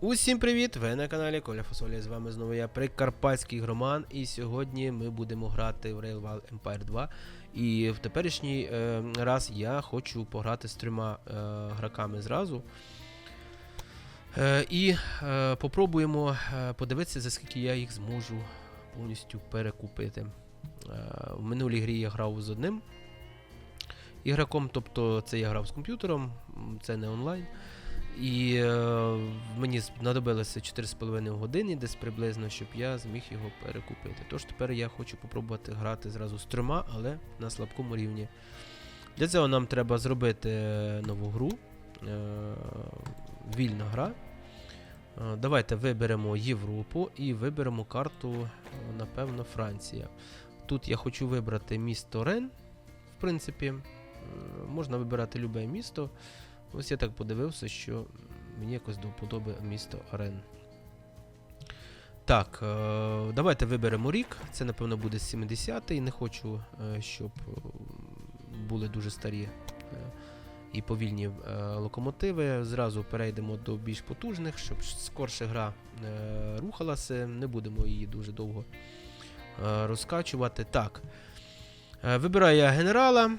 Усім привіт! Ви на каналі Коля Фасоля. З вами знову я Прикарпатський Громан. І сьогодні ми будемо грати в Railway Empire 2. І в теперішній е, раз я хочу пограти з трьома е, граками зразу. Е, і е, попробуємо е, подивитися, за скільки я їх зможу повністю перекупити. Е, в минулій грі я грав з одним ігроком, тобто це я грав з комп'ютером, це не онлайн. І е, мені знадобилося 4,5 години десь приблизно, щоб я зміг його перекупити. Тож тепер я хочу попробувати грати зразу з трьома, але на слабкому рівні. Для цього нам треба зробити е, нову гру. Е, вільна гра. Е, Давайте виберемо Європу і виберемо карту, е, напевно, Франція. Тут я хочу вибрати місто Рен. В принципі, можна вибирати любе місто. Ось я так подивився, що мені якось до вподоби місто Рен. Так, е, давайте виберемо рік. Це, напевно, буде 70-й. Не хочу, е, щоб е, були дуже старі і повільні локомотиви. Зразу перейдемо до більш потужних, щоб скорше гра рухалася. Не будемо її дуже довго розкачувати. Так. Вибираю я генерала.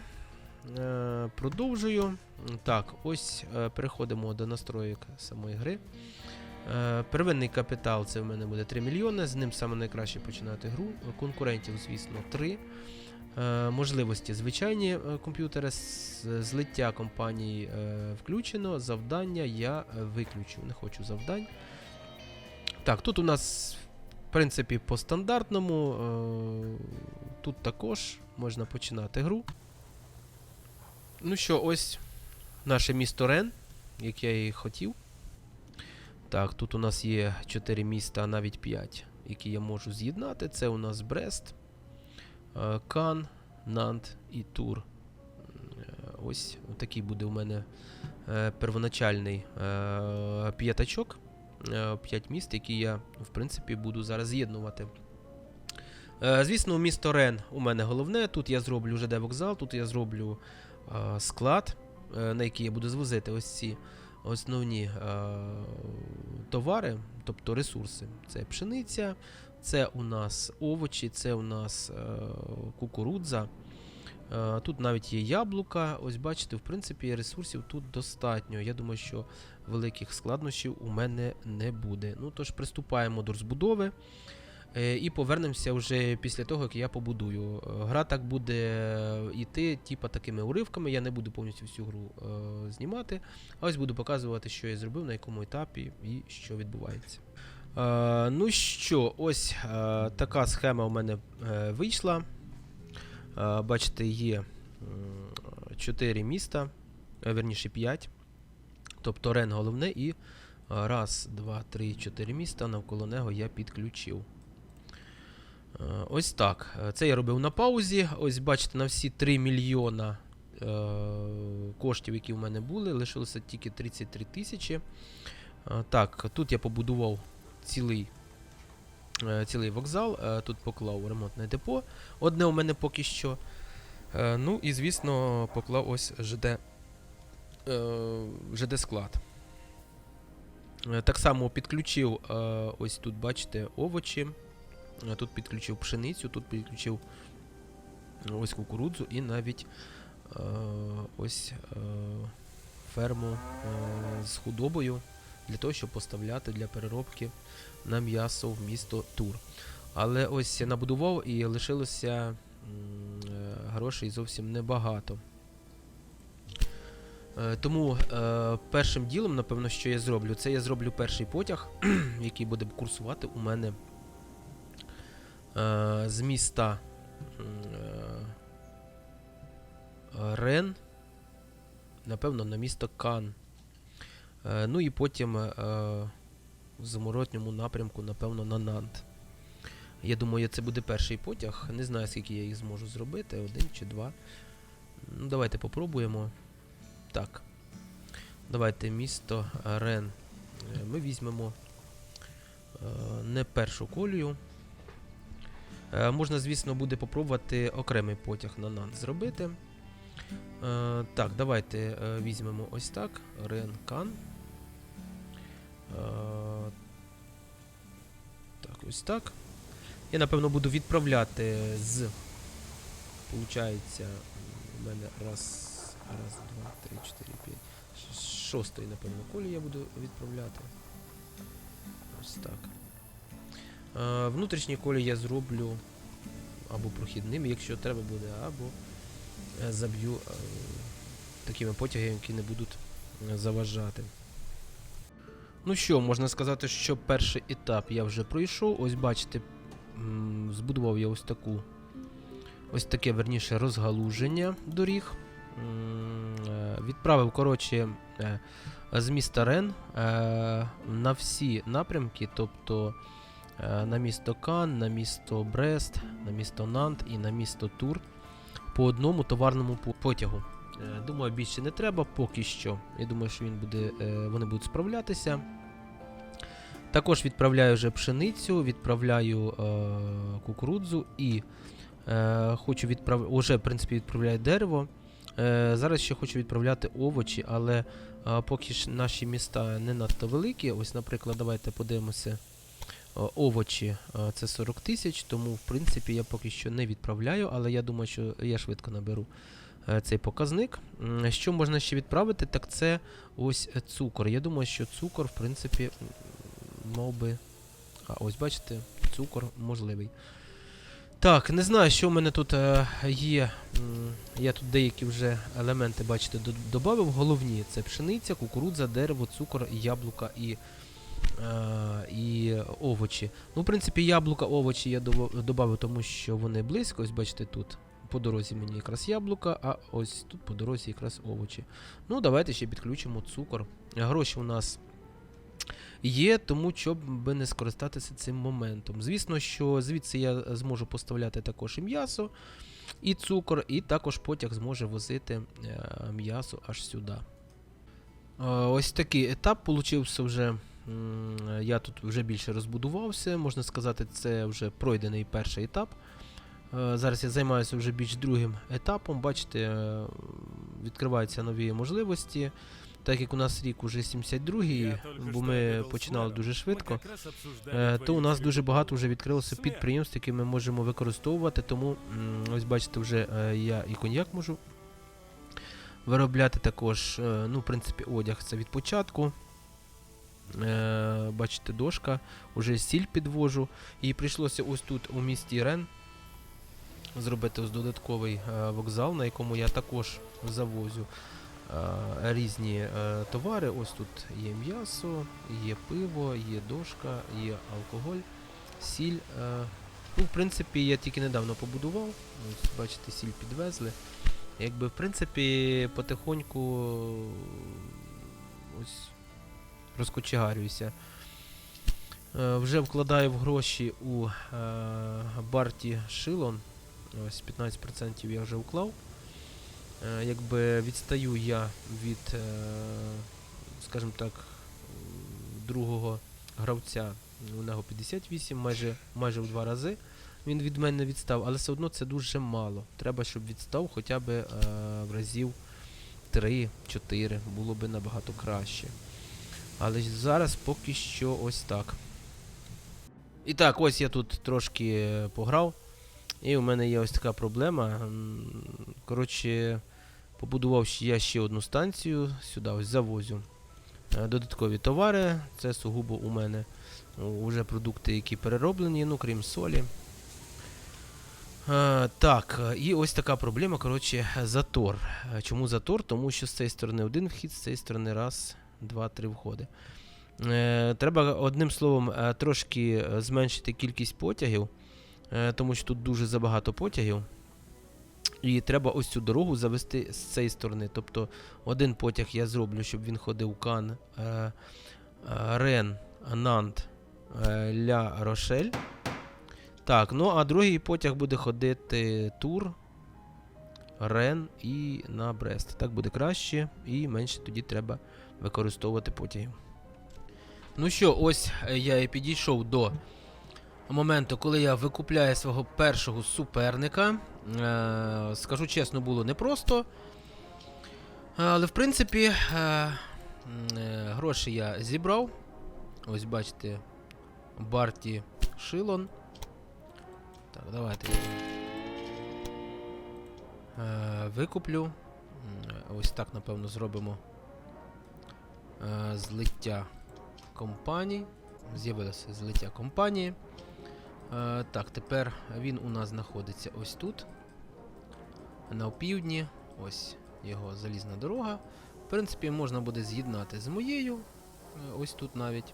Е, Продовжую. Так, ось е, переходимо до настроїк самої гри. Е, Первинний капітал це в мене буде 3 мільйони. З ним саме найкраще починати гру. Конкурентів, звісно, 3. Е, Можливості звичайні комп'ютери, злиття компаній е, включено. Завдання я виключу. Не хочу завдань. Так, тут у нас, в принципі, по стандартному. Тут також можна починати гру. Ну що, ось наше місто Рен, як я і хотів. Так, тут у нас є 4 міста, а навіть 5, які я можу з'єднати. Це у нас Брест, е, Кан, Нант і Тур. Е, Ось такий буде у мене е, первоначальний п'ятачок. 5 міст, які я, в принципі, буду зараз з'єднувати. Звісно, місто Рен у мене головне. Тут я зроблю ЖД вокзал, тут я зроблю склад, е, на який я буду звозити ось ці основні е, товари, тобто ресурси. Це пшениця, це у нас овочі, це у нас е, кукурудза. Е, Тут навіть є яблука. Ось бачите, в принципі, ресурсів тут достатньо. Я думаю, що великих складнощів у мене не буде. Ну тож приступаємо до розбудови. Е, І повернемося вже після того, як я побудую. Е, Гра так буде йти, типа такими уривками. Я не буду повністю всю гру е, знімати. А ось буду показувати, що я зробив, на якому етапі і що відбувається. Е, ну що, ось е, така схема у мене е, вийшла. Е, бачите, є 4 міста, е, верніше 5. Тобто Рен головне і е, раз, два, три, чотири міста навколо нього я підключив. Е, Ось так. Е, Це я робив на паузі. Ось бачите, на всі 3 мільйона е, коштів, які в мене були, лишилося тільки 33 тисячі. Так, тут я побудував цілий, цілий вокзал. Тут поклав ремонтне депо. Одне у мене поки що. Ну і, звісно, поклав ось ЖД, ЖД склад. Так само підключив ось тут, бачите, овочі. Е, Тут підключив пшеницю, тут підключив ось кукурудзу і навіть е, ось е, ферму е, з худобою для того, щоб поставляти для переробки на м'ясо в місто Тур. Але ось набудував і лишилося е, грошей зовсім небагато. Е, Тому е, першим ділом, напевно, що я зроблю, це я зроблю перший потяг, який буде курсувати у мене з міста е, Рен, напевно, на місто Кан. Е, ну і потім е, в зворотньому напрямку, напевно, на Нант. Я думаю, це буде перший потяг. Не знаю, скільки я їх зможу зробити, один чи два. Ну, давайте попробуємо. Так. Давайте місто Рен. Е, Ми візьмемо е, не першу колію. Е, Можна, звісно, буде попробувати окремий потяг на Нант зробити. Е, Так, давайте е, візьмемо ось так. Рен Кан. Так, ось так. Я напевно буду відправляти з. Получається, у мене раз, раз, два, три, чотири, п'ять. Шостої, напевно, колі я буду відправляти. Ось так. Е, внутрішні колі я зроблю або прохідними, якщо треба буде, або е, заб'ю е, такими потягами, які не будуть заважати. Ну що, можна сказати, що перший етап я вже пройшов. Ось бачите, збудував я ось таку. Ось таке, верніше, розгалуження доріг. Відправив, коротше, з міста Рен на всі напрямки, тобто на місто Кан, на місто Брест, на місто Нант і на місто Тур по одному товарному потягу. Е, Думаю, більше не треба поки що. Я думаю, що він буде, е, вони будуть справлятися. Також відправляю вже пшеницю, відправляю е, кукурудзу і е, хочу відправ... Уже, в принципі, відправляю дерево. Е, зараз ще хочу відправляти овочі, але е, поки ж наші міста не надто великі. Ось, наприклад, давайте подивимося. Е, Овочі е, це 40 тисяч, тому в принципі я поки що не відправляю, але я думаю, що я швидко наберу е, цей показник. Що можна ще відправити, так це ось цукор. Я думаю, що цукор, в принципі, мав би. А ось бачите, цукор можливий. Так, не знаю, що в мене тут є. Я тут деякі вже елементи, бачите, до- додав. Головні це пшениця, кукурудза, дерево, цукор, яблука і, і овочі. Ну, в принципі, яблука, овочі я додав, тому що вони близько. Ось бачите, тут по дорозі мені якраз яблука, а ось тут по дорозі якраз овочі. Ну, давайте ще підключимо цукор. Гроші у нас є, тому щоб би не скористатися цим моментом. Звісно, що звідси я зможу поставляти також і м'ясо, і цукор, і також потяг зможе возити е, м'ясо аж сюди. Е, Ось такий етап получився вже. Я тут вже більше розбудувався, можна сказати, це вже пройдений перший етап. Е, Зараз я займаюся вже більш другим етапом. Бачите, е, відкриваються нові можливості. Так як у нас рік уже 72-й, бо ми починали дуже швидко, е, то у нас дуже багато вже відкрилося підприємств, які ми можемо використовувати. Тому ось бачите, вже я і коньяк можу виробляти також. Ну, в принципі, одяг це від початку. Е, Бачите, дошка, уже сіль підвожу. І прийшлося ось тут у місті Рен зробити ось додатковий е, вокзал, на якому я також завозю е, різні товари. Ось тут є м'ясо, є пиво, є дошка, є алкоголь, сіль. Ну, в принципі, я тільки недавно побудував. Ось, бачите, сіль підвезли. Якби, в принципі, потихоньку ось розкочегарююся. Е, вже вкладаю в гроші у е, Барті Шилон. Ось 15% я вже вклав. Е, якби відстаю я від, скажімо так, другого гравця. У нього 58, майже, майже в два рази. Він від мене відстав, але все одно це дуже мало. Треба, щоб відстав хоча б е, в разів 3-4, було б набагато краще. Але зараз поки що ось так. І так, ось я тут трошки е, пограв. І у мене є ось така проблема. Коротше, побудував я ще одну станцію, сюди ось завозю. Е, Додаткові товари. Це сугубо у мене вже продукти, які перероблені, ну крім солі. Е, так, і ось така проблема, коротше, затор. Е, Чому затор? Тому що з цієї сторони один вхід, з цієї сторони раз, два, три входи. Е, треба одним словом е, трошки е, зменшити кількість потягів, тому що тут дуже забагато потягів. І треба ось цю дорогу завести з цієї сторони. Тобто один потяг я зроблю, щоб він ходив Кан, Рен, Нант, Ля Рошель. Так, ну а другий потяг буде ходити Тур, Рен і на Брест. Так буде краще і менше тоді треба використовувати потягів. Ну що, ось е, я і підійшов до моменту, коли я викупляю свого першого суперника. Е, скажу чесно, було непросто. Але в принципі, е, гроші я зібрав. Ось бачите, Барті Шилон. Так, давайте. Викуплю. Ось так, напевно, зробимо злиття компаній. З'явилося злиття компанії. Е, так, тепер він у нас знаходиться ось тут. На опівдні. Ось його залізна дорога. В принципі, можна буде з'єднати з моєю. е, Ось тут навіть.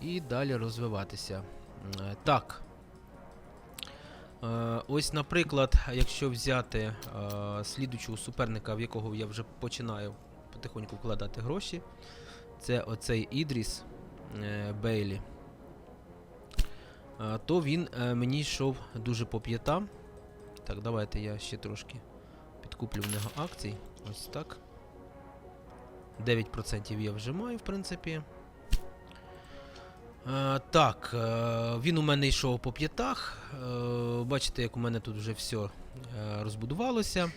І далі розвиватися. Е, Так. Е, Ось, наприклад, якщо взяти е, слідучого суперника, в якого я вже починаю потихоньку вкладати гроші, це оцей Ідріс е, Бейлі, е, то він е, мені йшов дуже по п'ятам. Так, давайте я ще трошки підкуплю в нього акцій. Ось так. 9% я вже маю, в принципі. Е, так, е, він у мене йшов по п'ятах. Е, бачите, як у мене тут вже все е, розбудувалося.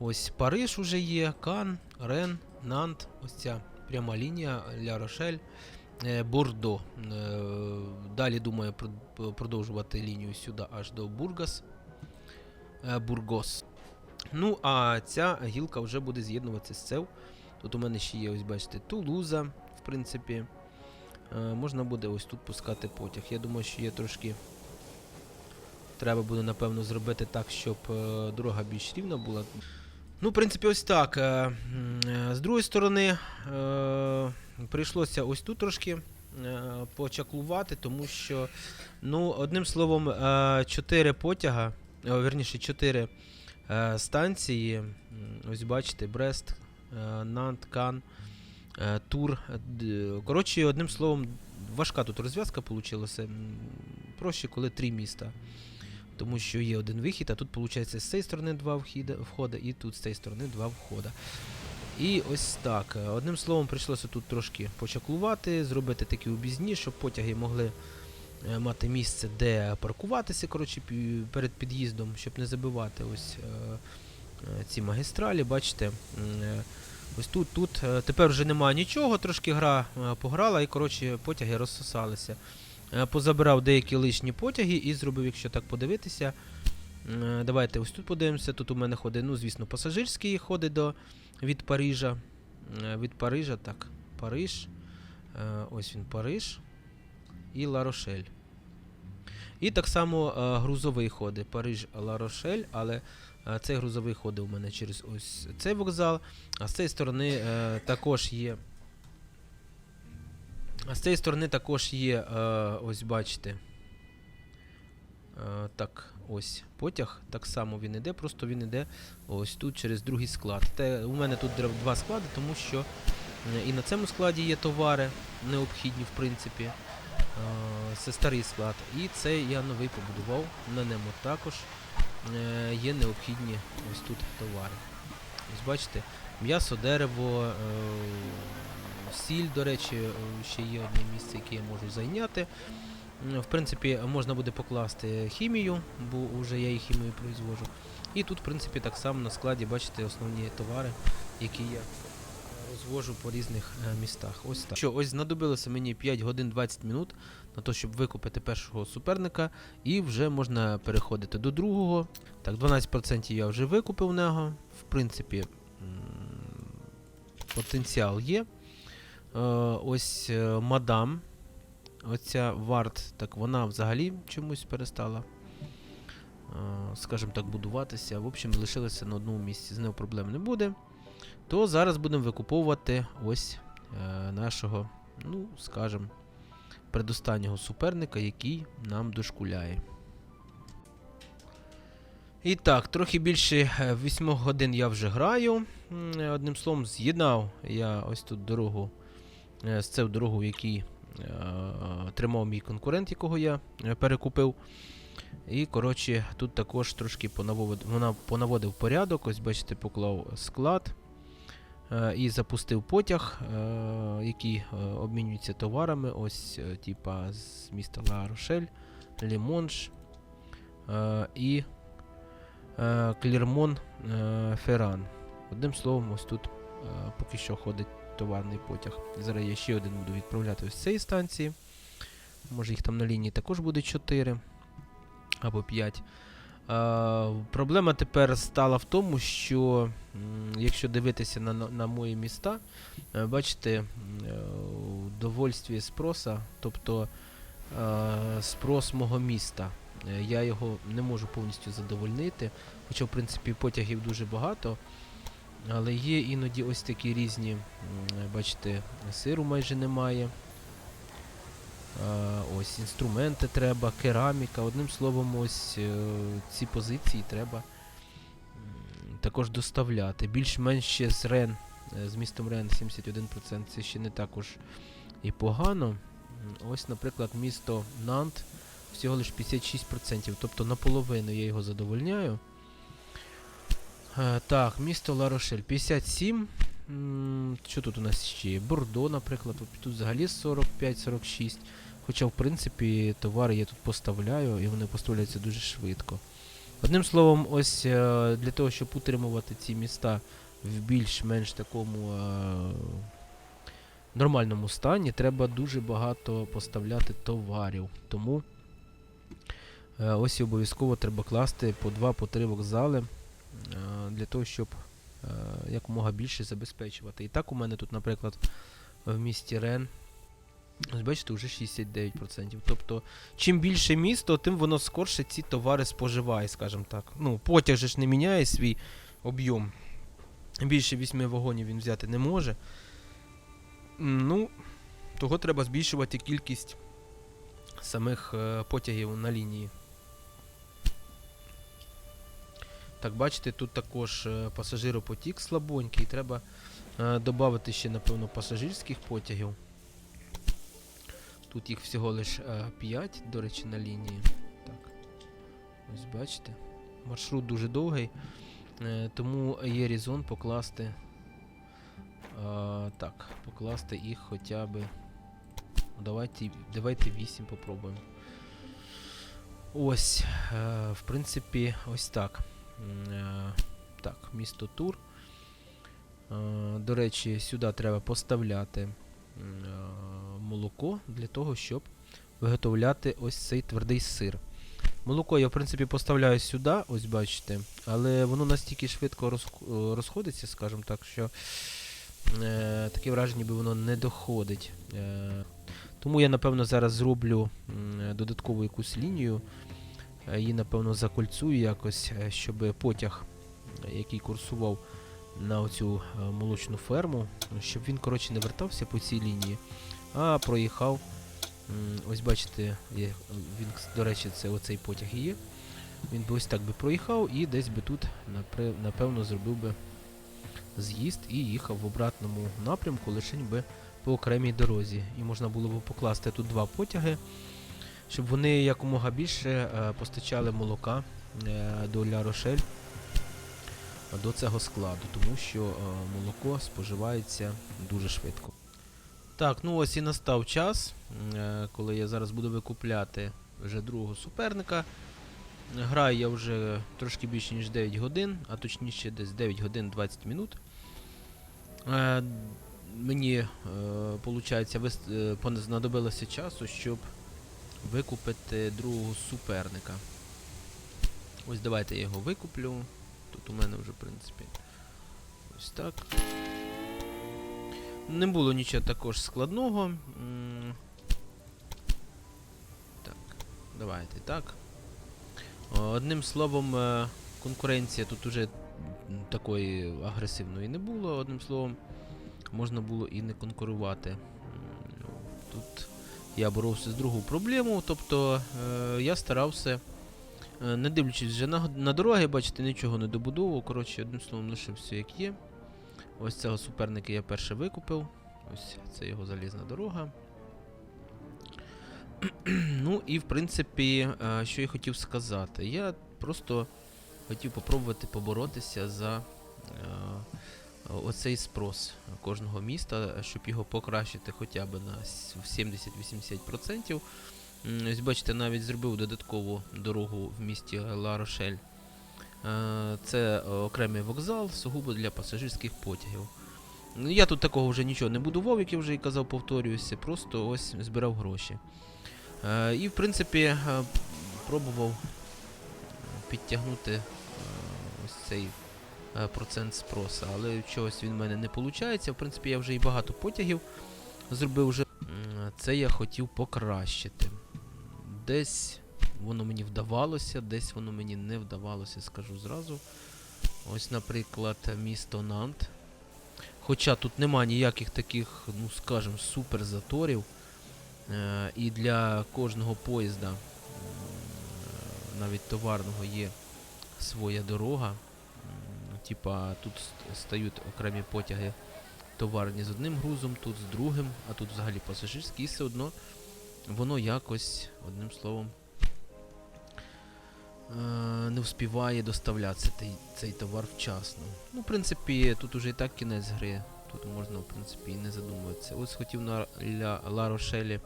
Ось Париж уже є, Кан, Рен, Нант, ось ця пряма лінія, Ля Рошель, е, Бордо. Е, далі думаю продовжувати лінію сюди аж до Бургас. Е, Бургос. Ну, а ця гілка вже буде з'єднуватися з Цев. Тут у мене ще є, ось бачите, Тулуза, в принципі. Можна буде ось тут пускати потяг. Я думаю, що є трошки. Треба буде, напевно, зробити так, щоб дорога більш рівна була. Ну, в принципі, ось так. Е, е, з другої сторони, е, прийшлося ось тут трошки почаклувати, тому що, ну, одним словом, 4 потяга, верніше, 4 е, станції. Ось бачите, Брест, Нант, Кан. Тур. Коротше, одним словом, важка тут розв'язка вийшла. Проще, коли три міста. Тому що є один вихід, а тут, виходить, з цієї сторони два входи, і тут з цієї сторони два входи. І ось так. Одним словом, прийшлося тут трошки почаклувати, зробити такі обізні, щоб потяги могли е, мати місце, де паркуватися коротше, перед під'їздом, щоб не забивати ось е, е, ці магістралі. Бачите, Ось тут, тут тепер вже немає нічого, трошки гра пограла і коротше потяги розсосалися. Е, Позабирав деякі лишні потяги і зробив, якщо так подивитися. е, Давайте ось тут подивимося. Тут у мене ходить, ну, звісно, пасажирський ходить до, від Парижа. Е, Від Парижа, так. Париж. Ось він Париж. І Ла-Рошель. І так само грузовий ходить Париж Ла-Рошель, але цей грузовий ходить у мене через ось цей вокзал. А з цієї сторони також є. А з цієї сторони також є, е, ось бачите. Е, так, ось потяг. Так само він іде, просто він іде ось тут через другий склад. Те, у мене тут два склади, тому що е, і на цьому складі є товари необхідні, в принципі. Це старий склад. І це я новий побудував. На ньому також є необхідні ось тут товари. Ось бачите, м'ясо, дерево, сіль, до речі, е, ще є одне місце, яке я можу зайняти. В принципі, можна буде покласти хімію, бо вже я і хімію произвожу. І тут, в принципі, так само на складі, бачите, основні товари, які я розвожу по різних е, містах. Ось так. Що, ось знадобилося мені 5 годин 20 минут на те, щоб викупити першого суперника, і вже можна переходити до другого. Так, 12% я вже викупив нього. В принципі, потенціал є. Е, ось е, мадам. Оця варт, так вона взагалі чомусь перестала, е, скажімо так, будуватися. В общем, лишилася на одному місці, з нею проблем не буде. То зараз будемо викуповувати ось нашого, ну, скажімо, предостаннього суперника, який нам дошкуляє. І так, трохи більше 8 годин я вже граю. Одним словом, з'єднав я ось тут дорогу з цю дорогу, який е, тримав мій конкурент, якого я е, перекупив. І, коротше, тут також трошки понаводив, вона понаводив порядок. Ось, бачите, поклав склад е, і запустив потяг, е, який е, обмінюється товарами. Ось, е, типа з міста Ла Рошель, Лімонж е, і е, Клермон е, Ферран. Одним словом, ось тут е, поки що ходить товарний потяг. Зараз я ще один буду відправляти з цієї станції. Може їх там на лінії також буде 4 або 5. А, проблема тепер стала в тому, що якщо дивитися на, на, мої міста, е, бачите, е, довольстві спроса, тобто е, спрос мого міста. Я його не можу повністю задовольнити, хоча, в принципі, потягів дуже багато. Але є іноді ось такі різні, бачите, сиру майже немає. Ось інструменти треба, кераміка. Одним словом, ось е, ці позиції треба також доставляти. Більш-менш ще з Рен, е, з містом Рен 71% це ще не також і погано. Ось, наприклад, місто Нант всього лиш 56%, тобто наполовину я його задовольняю. Е, Так, місто Ларошель 57. Що тут у нас ще є? Бордо, наприклад, тут взагалі 45-46. Хоча, в принципі, товари я тут поставляю, і вони поставляються дуже швидко. Одним словом, ось е, для того, щоб утримувати ці міста в більш-менш такому е, нормальному стані, треба дуже багато поставляти товарів. Тому е, ось обов'язково треба класти по два, по три вокзали для того, щоб е, якомога більше забезпечувати. І так у мене тут, наприклад, в місті Рен. Ось бачите, вже 69%. Тобто, чим більше місто, тим воно скорше ці товари споживає, скажімо так. Ну, потяг же ж не міняє свій об'єм. Більше 8 вагонів він взяти не може. Ну, того треба збільшувати кількість самих е, потягів на лінії. Так, бачите, тут також е, пасажиропотік слабонький. Треба е, додати ще, напевно, пасажирських потягів. Тут їх всього лиш 5, до речі, на лінії. Так. Ось бачите. Маршрут дуже довгий, е, тому є резон покласти. так, покласти їх хоча б. ну, Давайте, давайте 8 попробуємо. Ось, в принципі, ось так. Е, так, місто Тур. Е, до речі, сюди треба поставляти е, молоко для того, щоб виготовляти ось цей твердий сир. Молоко я, в принципі, поставляю сюди, ось бачите, але воно настільки швидко розходиться, скажімо так, що е, таке враження, ніби воно не доходить. Е, тому я, напевно, зараз зроблю додаткову якусь лінію. Е, Її, напевно, закольцую якось, е, щоб потяг, е, який курсував на оцю молочну ферму, щоб він, коротше, не вертався по цій лінії, а проїхав. Ось бачите, він, до речі, це оцей потяг і є. Він би ось так би проїхав і десь би тут, напевно, зробив би з'їзд і їхав в обратному напрямку, лише би по окремій дорозі. І можна було б покласти тут два потяги, щоб вони якомога більше е, постачали молока е, до Ля Рошель до цього складу, тому що е, молоко споживається дуже швидко. Так, ну ось і настав час, коли я зараз буду викупляти вже другого суперника. Граю я вже трошки більше, ніж 9 годин, а точніше десь 9 годин 20 минут. Мені, виходить, знадобилося часу, щоб викупити другого суперника. Ось давайте я його викуплю. Тут у мене вже, в принципі, ось так. Не було нічого також складного. Так, давайте так. Одним словом, е, конкуренція тут уже такої агресивної не було. Одним словом, можна було і не конкурувати. Я боровся з другою проблемою, тобто е, я старався. Е, Не дивлячись вже на, на дороги, бачите, нічого не добудовував. Коротше, одним словом, лише все як є. Ось цього суперника я перше викупив. Ось це його залізна дорога. ну і в принципі, е, що я хотів сказати. Я просто хотів попробувати поборотися за е, оцей спрос кожного міста, щоб його покращити хоча б на 70-80%. Ось бачите, навіть зробив додаткову дорогу в місті Ла Рошель. Е, Це окремий вокзал, сугубо для пасажирських потягів. Ну, я тут такого вже нічого не будував, як я вже і казав, повторююся, просто ось збирав гроші. Е, і в принципі е, пробував підтягнути ось цей процент спроса, але чогось він в мене не виходить. В принципі, я вже і багато потягів зробив вже. Це я хотів покращити. Десь воно мені вдавалося, десь воно мені не вдавалося, скажу зразу. Ось, наприклад, місто Нант. Хоча тут нема ніяких таких, ну скажімо, супер заторів. Е, і для кожного поїзда, е, навіть товарного, є своя дорога. Типа тут стають окремі потяги товарні з одним грузом, тут з другим, а тут взагалі пасажирські, і все одно воно якось, одним словом, е, не вспіває доставлятися цей, цей товар вчасно. Ну, в принципі, тут уже і так кінець гри. Тут можна, в принципі, і не задумуватися. Ось хотів на Ла Рошелі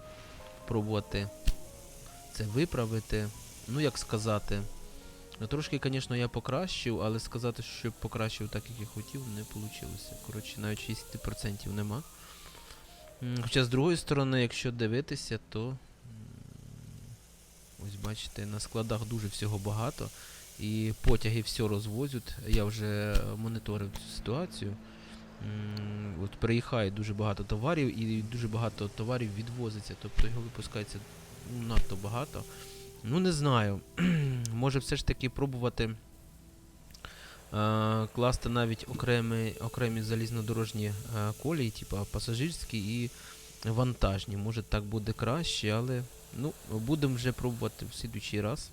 пробувати це виправити. Ну, як сказати. Ну, трошки, звісно, я покращив, але сказати, що покращив так, як я хотів, не вийшло. Коротше, навіть 60% нема. Хоча з другої сторони, якщо дивитися, то ось бачите, на складах дуже всього багато. І потяги все розвозять. Я вже моніторив цю ситуацію. От приїхає дуже багато товарів і дуже багато товарів відвозиться. Тобто його випускається ну, надто багато. Ну, не знаю. Може все ж таки пробувати е, класти навіть окремі, окремі залізнодорожні е, колії, типу пасажирські і вантажні. Може так буде краще, але ну, будемо вже пробувати в слідуючий раз.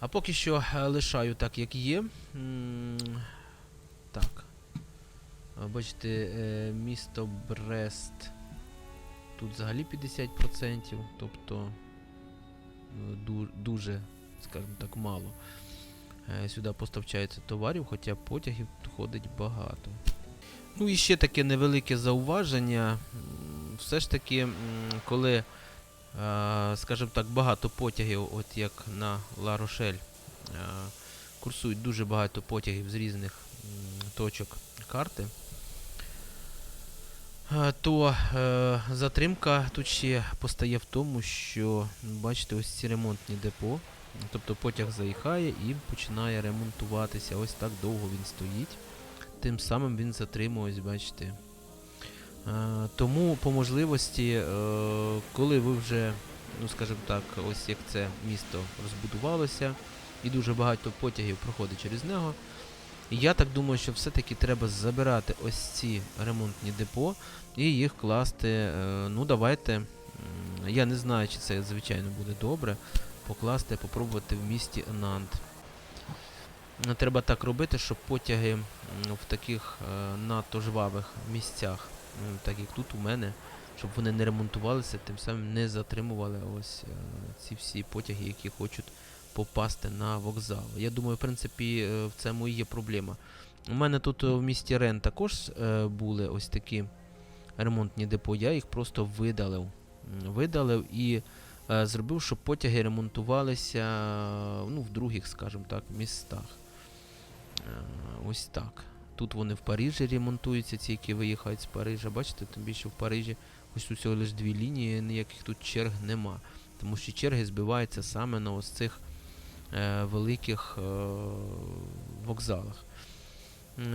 А поки що е, лишаю так, як є. Так. Бачите, е, місто Брест. Тут взагалі 50%, тобто е, дуже, скажімо так, мало. Е, Сюди поставчається товарів, хоча потягів ходить багато. Ну і ще таке невелике зауваження. Все ж таки, коли, е, скажімо так, багато потягів, от як на Ла Рошель, е, курсують дуже багато потягів з різних точок карти, то е, затримка тут ще постає в тому, що бачите, ось ці ремонтні депо. Тобто потяг заїхає і починає ремонтуватися. Ось так довго він стоїть. Тим самим він затримує, бачите. Е, тому по можливості, е, коли ви вже, ну скажімо так, ось як це місто розбудувалося, і дуже багато потягів проходить через нього. Я так думаю, що все-таки треба забирати ось ці ремонтні депо і їх класти. е, ну, давайте. Я не знаю, чи це звичайно буде добре. Покласти, попробувати в місті Нант. Е, Треба так робити, щоб потяги в таких е, надто жвавих місцях, так як тут у мене, щоб вони не ремонтувалися, тим самим не затримували ось е, ці всі потяги, які хочуть попасти на вокзал. Я думаю, в принципі, е, в цьому і є проблема. У мене тут е, в місті Рен також е, були ось такі ремонтні депо, я їх просто видалив. Видалив і зробив, щоб потяги ремонтувалися ну, в других, скажімо так, містах. Ось так. Тут вони в Парижі ремонтуються, ці, які виїхають з Парижа. Бачите, тим більше в Парижі ось тут всього лише дві лінії, ніяких тут черг нема. Тому що черги збиваються саме на ось цих великих е, вокзалах.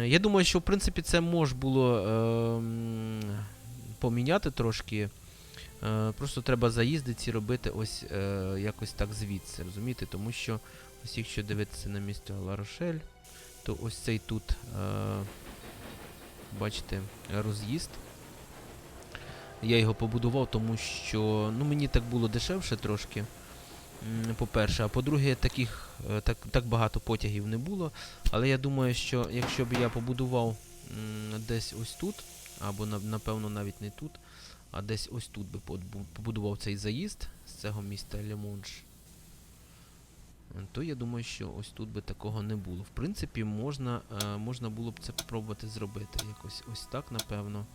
Я думаю, що в принципі це можна було е, поміняти трошки. Е, просто треба заїзди ці робити ось е, якось так звідси, розумієте? Тому що ось якщо дивитися на місто Ларошель, то ось цей тут, е, бачите, роз'їзд. Я його побудував, тому що ну, мені так було дешевше трошки. По-перше, а по-друге, таких е, так, так багато потягів не було. Але я думаю, що якщо б я побудував десь ось тут, або напевно навіть не тут, а десь ось тут би побудував цей заїзд з цього міста Лемонж, то я думаю, що ось тут би такого не було. В принципі, можна, е, можна було б це спробувати зробити. Якось ось так, напевно.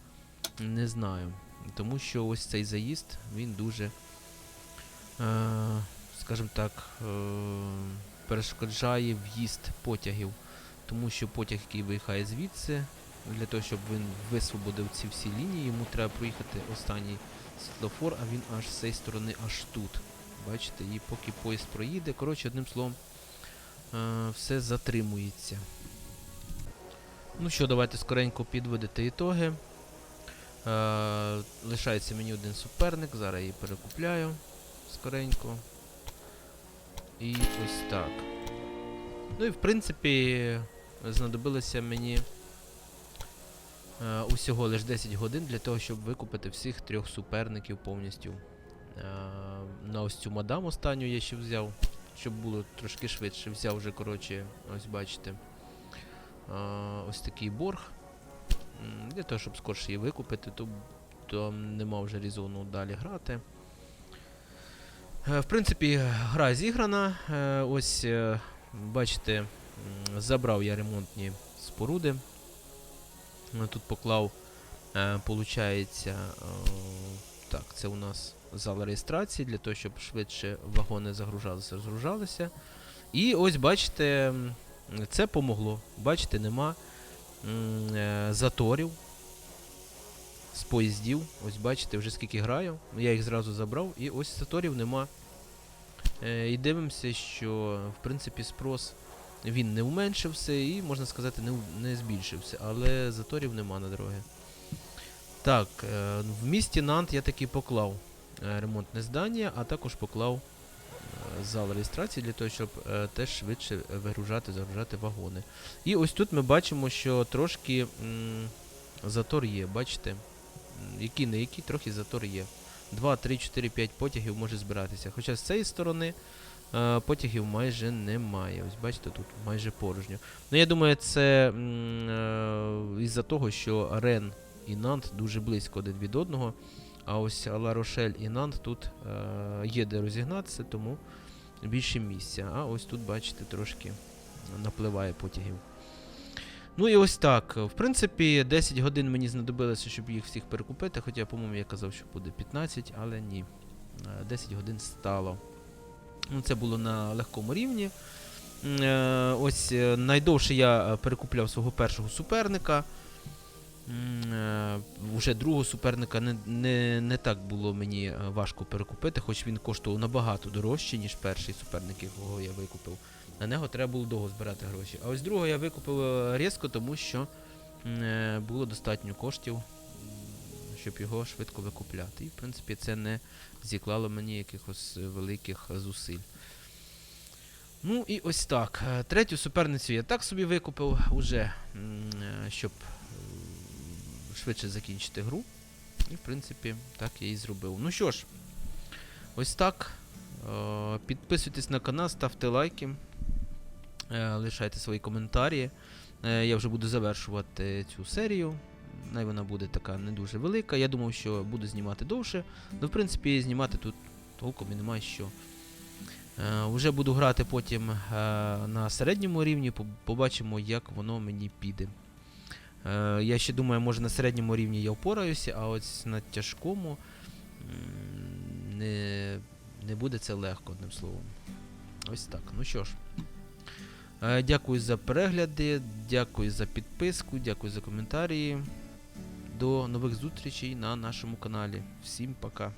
Не знаю. Тому що ось цей заїзд, він дуже, е, скажімо так, е, перешкоджає в'їзд потягів. Тому що потяг, який виїхає звідси, Для того, щоб він висвободив ці всі лінії, йому треба проїхати останній світлофор, а він аж з цієї сторони аж тут. Бачите, і поки поїзд проїде, коротше, одним словом, е, все затримується. Ну що, давайте скоренько підводити ітоги. Е, лишається мені один суперник, зараз я її перекупляю скоренько. І ось так. Ну і в принципі знадобилося мені е, усього лише 10 годин для того, щоб викупити всіх трьох суперників повністю. Е, на ось цю мадам останню я ще взяв, щоб було трошки швидше. Взяв вже, коротше, ось бачите. Е, ось такий борг. Для того, щоб скорше її викупити, то, то нема вже резону далі грати. Е, В принципі, гра зіграна. Е, Ось, е, бачите, забрав я ремонтні споруди. Тут поклав, получається, так, це у нас зал реєстрації, для того, щоб швидше вагони загружалися, розгружалися. І ось бачите, це помогло. Бачите, нема заторів з поїздів. Ось бачите, вже скільки граю. Я їх зразу забрав, і ось заторів нема. Е, і дивимося, що в принципі спрос він не уменшився і, можна сказати, не, не збільшився, але заторів нема на дороги. Так, е, в місті Нант я таки поклав е, ремонтне здання, а також поклав е, зал реєстрації для того, щоб е, теж швидше вигружати, загружати вагони. І ось тут ми бачимо, що трошки м, затор є, бачите? Які не які, трохи затор є. 2, 3, 4, 5 потягів може збиратися. Хоча з цієї сторони е, потягів майже немає. Ось бачите, тут майже порожньо. Ну я думаю, це е, із-за того, що Рен і Нант дуже близько один від одного. А ось Ла Рошель і Нант тут е, є де розігнатися, тому більше місця. А ось тут, бачите, трошки напливає потягів. Ну і ось так. В принципі, 10 годин мені знадобилося, щоб їх всіх перекупити, хоча, по-моєму, я казав, що буде 15, але ні. Е, 10 годин стало. Ну, це було на легкому рівні. Е, Ось е, найдовше я е, перекупляв свого першого суперника. Е, Уже другого суперника не, не, не так було мені е, важко перекупити, хоч він коштував набагато дорожче, ніж перший суперник, якого я викупив. На нього треба було довго збирати гроші. А ось другого я викупив е, різко, тому що е, було достатньо коштів, щоб його швидко викупляти. І в принципі це не зіклало мені якихось е, великих зусиль. Ну і ось так. Третю суперницю я так собі викупив уже, щоб швидше закінчити гру. І в принципі так я і зробив. Ну що ж, ось так. Підписуйтесь на канал, ставте лайки, лишайте свої коментарі. Е, Я вже буду завершувати цю серію. Най вона буде така не дуже велика. Я думав, що буду знімати довше. Ну, в принципі, знімати тут толком і немає що. Е, Уже буду грати потім е, на середньому рівні, побачимо, як воно мені піде. Е, Я ще думаю, може на середньому рівні я впораюся, а ось на тяжкому не, не буде це легко, одним словом. Ось так. Ну що ж. Е, Дякую за перегляди, дякую за підписку, дякую за коментарі. До нових зустрічей на нашому каналі. Всім пока.